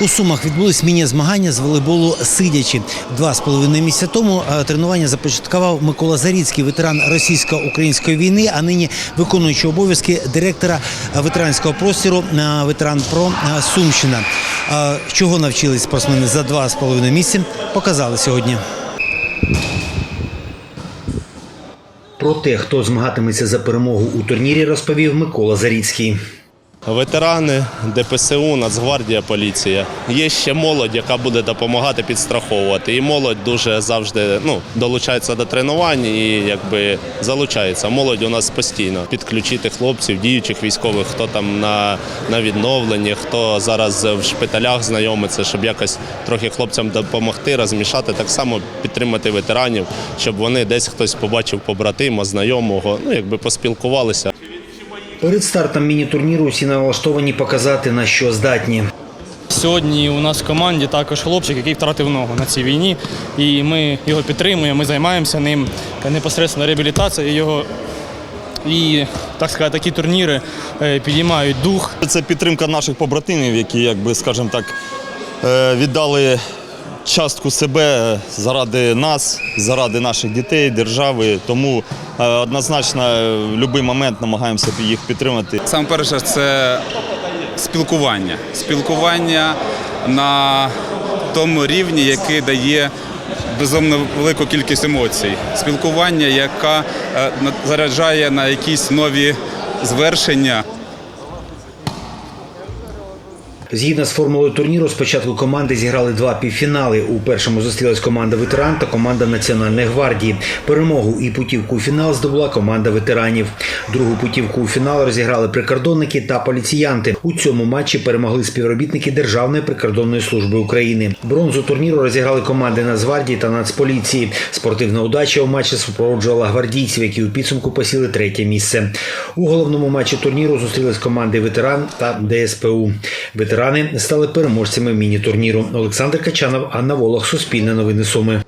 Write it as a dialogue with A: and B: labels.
A: У Сумах відбулись міні-змагання з волейболу сидячи. Два з половиною місяця тому е, тренування започаткував Микола Заріцький, ветеран російсько-української війни, а нині виконуючий обов'язки директора ветеранського простору е, ветеран про е, Сумщина. Чого навчились спортсмени за два з половиною місяці, показали сьогодні. Про те, хто змагатиметься за перемогу у турнірі, розповів Микола Заріцький.
B: Ветерани, ДПСУ, Нацгвардія, поліція. Є ще молодь, яка буде допомагати підстраховувати. І молодь дуже завжди ну, долучається до тренувань і якби залучається. Молодь у нас постійно підключити хлопців, діючих військових, хто там на, на відновленні, хто зараз в шпиталях знайомиться, щоб якось трохи хлопцям допомогти, розмішати, так само підтримати ветеранів, щоб вони десь хтось побачив побратима, знайомого, ну якби поспілкувалися.
A: Перед стартом міні-турніру всі налаштовані показати на що здатні.
C: Сьогодні у нас в команді також хлопчик, який втратив ногу на цій війні, і ми його підтримуємо, ми займаємося ним непосередньо реабілітацією його. І так сказати, такі турніри е, підіймають дух.
D: Це підтримка наших побратимів, які, якби, скажімо так, е, віддали частку себе заради нас, заради наших дітей, держави. Тому е, однозначно в будь-який момент намагаємося їх підтримати.
E: Саме перше це спілкування. Спілкування на тому рівні, який дає безумно велику кількість емоцій. Спілкування, яка е, заряджає на якісь нові звершення.
A: Згідно з формулою турніру, спочатку команди зіграли два півфінали. У першому зустрілась команда ветеран та команда Національної гвардії. Перемогу і путівку у фінал здобула команда ветеранів. Другу путівку у фінал розіграли прикордонники та поліціянти. У цьому матчі перемогли співробітники Державної прикордонної служби України. Бронзу турніру розіграли команди Нацгвардії та Нацполіції. Спортивна удача у матчі супроводжувала гвардійців, які у підсумку посіли третє місце. У головному матчі турніру зустрілись команди ветеран та ДСПУ. Ветерани стали переможцями міні-турніру. Олександр Качанов, Анна Волох, Суспільне новини Суми.